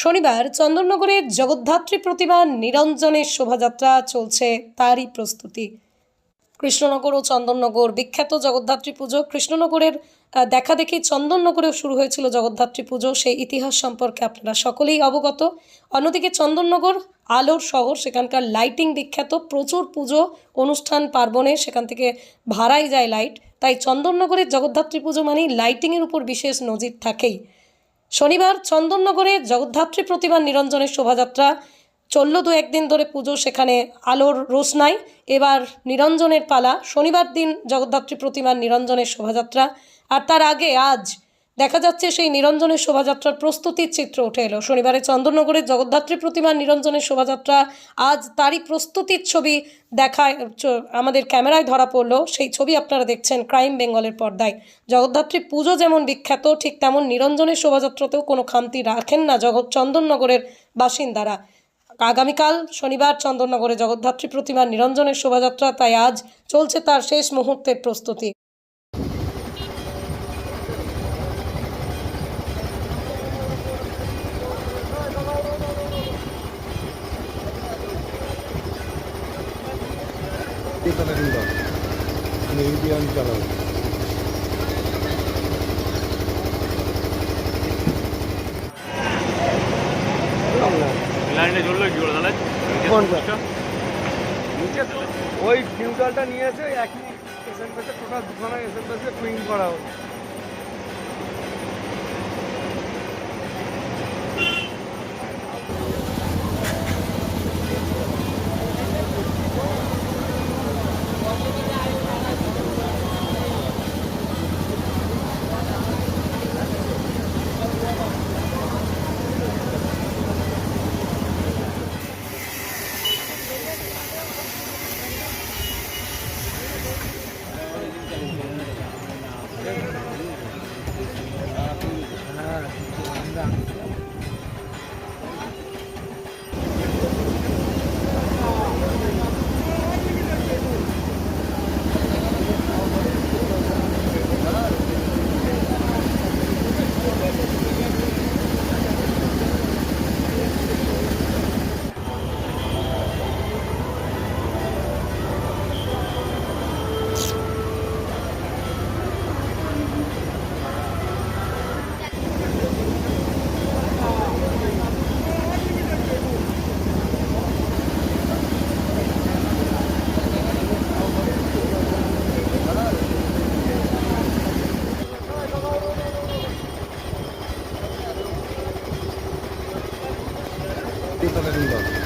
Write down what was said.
শনিবার চন্দননগরের জগদ্ধাত্রী প্রতিমা নিরঞ্জনের শোভাযাত্রা চলছে, তারই প্রস্তুতি। কৃষ্ণনগর ও চন্দননগর, বিখ্যাত জগদ্ধাত্রী পুজো। কৃষ্ণনগরের দেখা দেখি চন্দননগরেও শুরু হয়েছিল জগদ্ধাত্রী পুজো, সেই ইতিহাস সম্পর্কে আপনারা সকলেই অবগত। অন্যদিকে চন্দননগর, আলোর শহর, সেখানকার লাইটিং বিখ্যাত। প্রচুর পুজো অনুষ্ঠান পার্বণে সেখান থেকে ভাড়াই যায় লাইট। তাই চন্দননগরের জগদ্ধাত্রী পুজো মানেই লাইটিংয়ের উপর বিশেষ নজির থাকেই। শনিবার চন্দননগরে জগদ্ধাত্রী প্রতিমা নিরঞ্জনের শোভাযাত্রা। চলল দু একদিন ধরে পুজো, সেখানে আলোর রোশনাই। এবার নিরঞ্জনের পালা। শনিবার দিন জগদ্ধাত্রী প্রতিমার নিরঞ্জনের শোভাযাত্রা। আর তার আগে আজ দেখা যাচ্ছে সেই নিরঞ্জনের শোভাযাত্রার প্রস্তুতির চিত্র উঠে এলো। শনিবারে চন্দননগরের জগদ্ধাত্রী প্রতিমার নিরঞ্জনের শোভাযাত্রা আজ তারই প্রস্তুতির ছবি দেখায় আমাদের ক্যামেরায় ধরা পড়ল। সেই ছবি আপনারা দেখছেন ক্রাইম বেঙ্গলের পর্দায়। জগদ্ধাত্রী পুজো যেমন বিখ্যাত, ঠিক তেমন নিরঞ্জনের শোভাযাত্রাতেও কোনো খামতি রাখেন না জগৎ চন্দননগরের বাসিন্দারা। আগামীকাল শনিবার চন্দননগরে জগদ্ধাত্রী প্রতিমার নিরঞ্জনের শোভাযাত্রা, তাই আজ চলছে তার শেষ মুহূর্তের প্রস্তুতি। দাও আমি তাহলে নিচে ওই ফিউটালটা নিয়ে এসে একই এসএন পেসে টোটাল দুখানা এসএন পেসে প্রিন্ট করা হচ্ছে だ。っていただける